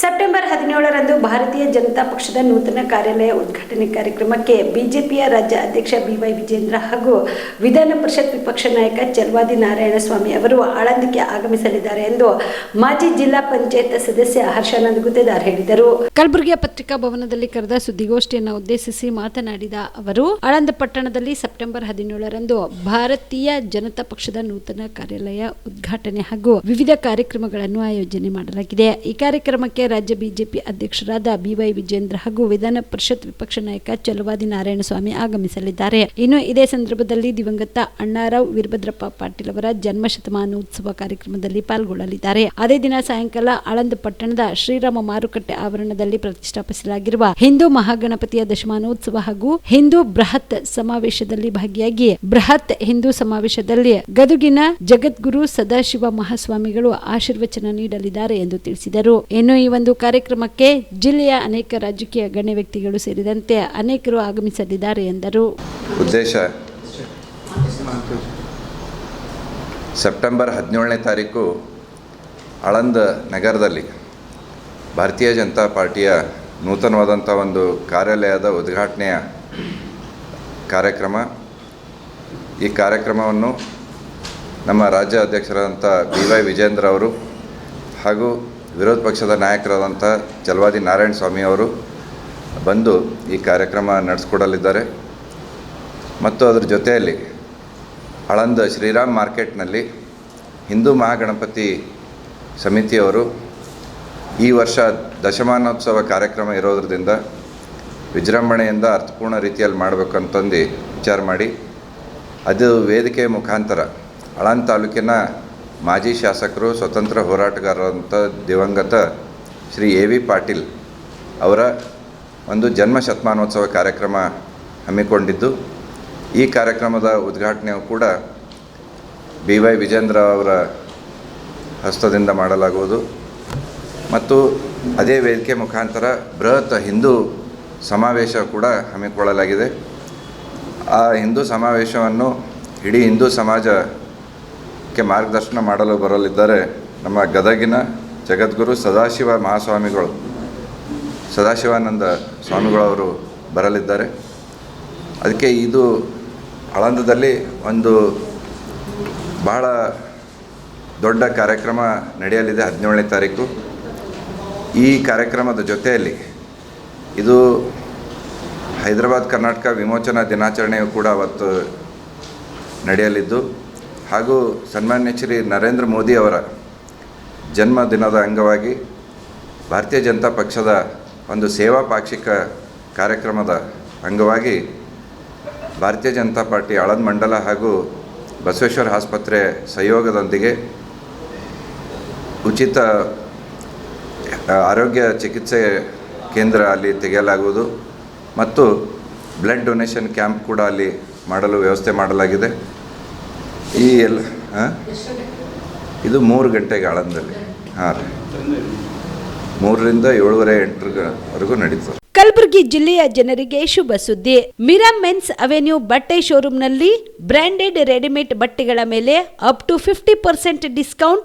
September ಹದಿನೇಳರಂದು ಭಾರತೀಯ ಜನತಾ ಪಕ್ಷದ ನೂತನ ಕಾರ್ಯಾಲಯ ಉದ್ಘಾಟನೆ ಕಾರ್ಯಕ್ರಮಕ್ಕೆ ಬಿಜೆಪಿಯ ರಾಜ್ಯ ಅಧ್ಯಕ್ಷ ಬಿವೈ ವಿಜೇಂದ್ರ ಹಾಗೂ ವಿಧಾನ ಪರಿಷತ್ ವಿಪಕ್ಷ ನಾಯಕ ಚಲವಾದಿ ನಾರಾಯಣಸ್ವಾಮಿ ಅವರು ಆಳಂದಿಕೆ ಆಗಮಿಸಲಿದ್ದಾರೆ ಎಂದು ಮಾಜಿ ಜಿಲ್ಲಾ ಪಂಚಾಯತ್ ಸದಸ್ಯ ಹರ್ಷಾನಂದ್ ಗುತ್ತೇದಾರ್ ಹೇಳಿದರು. ಕಲಬುರಗಿಯ ಪತ್ರಿಕಾ ಭವನದಲ್ಲಿ ಕರೆದ ಸುದ್ದಿಗೋಷ್ಠಿಯನ್ನು ಉದ್ದೇಶಿಸಿ ಮಾತನಾಡಿದ ಅವರು, ಆಳಂದ ಪಟ್ಟಣದಲ್ಲಿ ಸೆಪ್ಟೆಂಬರ್ ಹದಿನೇಳರಂದು ಭಾರತೀಯ ಜನತಾ ಪಕ್ಷದ ನೂತನ ಕಾರ್ಯಾಲಯ ಉದ್ಘಾಟನೆ ಹಾಗೂ ವಿವಿಧ ಕಾರ್ಯಕ್ರಮಗಳನ್ನು ಆಯೋಜನೆ ಮಾಡಲಾಗಿದೆ. ಈ ಕಾರ್ಯಕ್ರಮಕ್ಕೆ ರಾಜ್ಯ ಬಿಜೆಪಿ ಅಧ್ಯಕ್ಷರಾದ ಬಿವೈ ವಿಜೇಂದ್ರ ಹಾಗೂ ವಿಧಾನ ಪರಿಷತ್ ವಿಪಕ್ಷ ನಾಯಕ ಚಲುವಾದಿ ನಾರಾಯಣಸ್ವಾಮಿ ಆಗಮಿಸಲಿದ್ದಾರೆ. ಇನ್ನು ಇದೇ ಸಂದರ್ಭದಲ್ಲಿ ದಿವಂಗತ ಅಣ್ಣಾರಾವ್ ವೀರಭದ್ರಪ್ಪ ಪಾಟೀಲ್ ಅವರ ಜನ್ಮ ಶತಮಾನೋತ್ಸವ ಕಾರ್ಯಕ್ರಮದಲ್ಲಿ ಪಾಲ್ಗೊಳ್ಳಲಿದ್ದಾರೆ. ಅದೇ ದಿನ ಸಾಯಂಕಾಲ ಆಳಂದ ಪಟ್ಟಣದ ಶ್ರೀರಾಮ ಮಾರುಕಟ್ಟೆ ಆವರಣದಲ್ಲಿ ಪ್ರತಿಷ್ಠಾಪಿಸಲಾಗಿರುವ ಹಿಂದೂ ಮಹಾಗಣಪತಿಯ ದಶಮಾನೋತ್ಸವ ಹಾಗೂ ಹಿಂದೂ ಬೃಹತ್ ಸಮಾವೇಶದಲ್ಲಿ ಭಾಗಿಯಾಗಿ ಬೃಹತ್ ಹಿಂದೂ ಸಮಾವೇಶದಲ್ಲಿ ಗದುಗಿನ ಜಗದ್ಗುರು ಸದಾಶಿವ ಮಹಾಸ್ವಾಮಿಗಳು ಆಶೀರ್ವಚನ ನೀಡಲಿದ್ದಾರೆ ಎಂದು ತಿಳಿಸಿದರು. ಇನ್ನು ಈ ಒಂದು ಕಾರ್ಯಕ್ರಮಕ್ಕೆ ಜಿಲ್ಲೆಯ ಅನೇಕ ರಾಜಕೀಯ ಗಣ್ಯ ವ್ಯಕ್ತಿಗಳು ಸೇರಿದಂತೆ ಅನೇಕರು ಆಗಮಿಸಲಿದ್ದಾರೆ ಎಂದರು. ಉದ್ದೇಶ? ಸೆಪ್ಟೆಂಬರ್ ಹದಿನೇಳನೇ ತಾರೀಕು ಅಳಂದ ನಗರದಲ್ಲಿ ಭಾರತೀಯ ಜನತಾ ಪಾರ್ಟಿಯ ನೂತನವಾದಂಥ ಒಂದು ಕಾರ್ಯಾಲಯದ ಉದ್ಘಾಟನೆಯ ಕಾರ್ಯಕ್ರಮ. ಈ ಕಾರ್ಯಕ್ರಮವನ್ನು ನಮ್ಮ ರಾಜ್ಯ ಅಧ್ಯಕ್ಷರಾದಂಥ ಬಿ ವೈ ವಿಜೇಂದ್ರ ಅವರು ಹಾಗೂ ವಿರೋಧ ಪಕ್ಷದ ನಾಯಕರಾದಂಥ ಚಲವಾದಿ ನಾರಾಯಣ ಸ್ವಾಮಿ ಅವರು ಬಂದು ಈ ಕಾರ್ಯಕ್ರಮ ನಡೆಸ್ಕೊಡಲಿದ್ದಾರೆ. ಮತ್ತು ಅದರ ಜೊತೆಯಲ್ಲಿ ಹಳಂದ ಶ್ರೀರಾಮ್ ಮಾರ್ಕೆಟ್ನಲ್ಲಿ ಹಿಂದೂ ಮಹಾಗಣಪತಿ ಸಮಿತಿಯವರು ಈ ವರ್ಷ ದಶಮಾನೋತ್ಸವ ಕಾರ್ಯಕ್ರಮ ಇರೋದ್ರಿಂದ ವಿಜೃಂಭಣೆಯಿಂದ ಅರ್ಥಪೂರ್ಣ ರೀತಿಯಲ್ಲಿ ಮಾಡಬೇಕಂತಂದು ವಿಚಾರ ಮಾಡಿ, ಅದು ವೇದಿಕೆ ಮುಖಾಂತರ ಆಳಂದ ತಾಲೂಕಿನ ಮಾಜಿ ಶಾಸಕರು ಸ್ವತಂತ್ರ ಹೋರಾಟಗಾರರಂಥ ದಿವಂಗತ ಶ್ರೀ ಎ ವಿ ಪಾಟೀಲ್ ಅವರ ಒಂದು ಜನ್ಮ ಶತಮಾನೋತ್ಸವ ಕಾರ್ಯಕ್ರಮ ಹಮ್ಮಿಕೊಂಡಿದ್ದು, ಈ ಕಾರ್ಯಕ್ರಮದ ಉದ್ಘಾಟನೆಯು ಕೂಡ ಬಿ ವೈ ವಿಜೇಂದ್ರ ಅವರ ಹಸ್ತದಿಂದ ಮಾಡಲಾಗುವುದು. ಮತ್ತು ಅದೇ ವೇದಿಕೆ ಮುಖಾಂತರ ಬೃಹತ್ ಹಿಂದೂ ಸಮಾವೇಶ ಕೂಡ ಹಮ್ಮಿಕೊಳ್ಳಲಾಗಿದೆ. ಆ ಹಿಂದೂ ಸಮಾವೇಶವನ್ನು ಇಡೀ ಹಿಂದೂ ಸಮಾಜಕ್ಕೆ ಮಾರ್ಗದರ್ಶನ ಮಾಡಲು ಬರಲಿದ್ದಾರೆ ನಮ್ಮ ಗದಗಿನ ಜಗದ್ಗುರು ಸದಾಶಿವ ಮಹಾಸ್ವಾಮಿಗಳು. ಸದಾಶಿವಾನಂದ ಸ್ವಾಮಿಗಳವರು ಬರಲಿದ್ದಾರೆ. ಅದಕ್ಕೆ ಇದು ಆಳಂದದಲ್ಲಿ ಒಂದು ಬಹಳ ದೊಡ್ಡ ಕಾರ್ಯಕ್ರಮ ನಡೆಯಲಿದೆ ಹದಿನೇಳನೇ ತಾರೀಕು. ಈ ಕಾರ್ಯಕ್ರಮದ ಜೊತೆಯಲ್ಲಿ ಇದು ಹೈದರಾಬಾದ್ ಕರ್ನಾಟಕ ವಿಮೋಚನಾ ದಿನಾಚರಣೆಯು ಕೂಡ ಅವತ್ತು ನಡೆಯಲಿದ್ದು. ಹಾಗೂ ಸನ್ಮಾನ್ಯ ಶ್ರೀ ನರೇಂದ್ರ ಮೋದಿ ಅವರ ಜನ್ಮದಿನದ ಅಂಗವಾಗಿ ಭಾರತೀಯ ಜನತಾ ಪಕ್ಷದ ಒಂದು ಸೇವಾ ಪಾಕ್ಷಿಕ ಕಾರ್ಯಕ್ರಮದ ಅಂಗವಾಗಿ ಭಾರತೀಯ ಜನತಾ ಪಾರ್ಟಿ ಆಳಂದ್ ಮಂಡಲ ಹಾಗೂ ಬಸವೇಶ್ವರ ಆಸ್ಪತ್ರೆ ಸಹಯೋಗದೊಂದಿಗೆ ಉಚಿತ ಆರೋಗ್ಯ ಚಿಕಿತ್ಸೆ ಕೇಂದ್ರ ಅಲ್ಲಿ ತೆಗೆಯಲಾಗುವುದು ಮತ್ತು ಬ್ಲಡ್ ಡೊನೇಷನ್ ಕ್ಯಾಂಪ್ ಕೂಡ ಅಲ್ಲಿ ಮಾಡಲು ವ್ಯವಸ್ಥೆ ಮಾಡಲಾಗಿದೆ. ಈ ಎಲ್ಲ ಇದು ಮೂರು ಗಂಟೆಗೆ ಆಳಂದಲ್ಲಿ ಹಾಂ ರೀ. ಮೂರರಿಂದ ಏಳುವರೆ ಎಂಟರವರೆಗೂ ನಡೀತದೆ ಕಲಬುರಗಿ ಜಿಲ್ಲೆಯ ಜನರಿಗೆ ಶುಭ ಸುದ್ದಿ. ಮಿರಾ ಮೆನ್ಸ್ ಅವೆನ್ಯೂ ಬಟ್ಟೆ ಶೋರೂಮ್ನಲ್ಲಿ ಬ್ರಾಂಡೆಡ್ ರೆಡಿಮೇಡ್ ಬಟ್ಟೆಗಳ ಮೇಲೆ up to fifty percent discount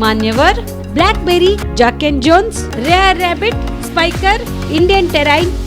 Manyavar Blackberrys Jack and Jones Rare Rabbit Spykar Indian Terrain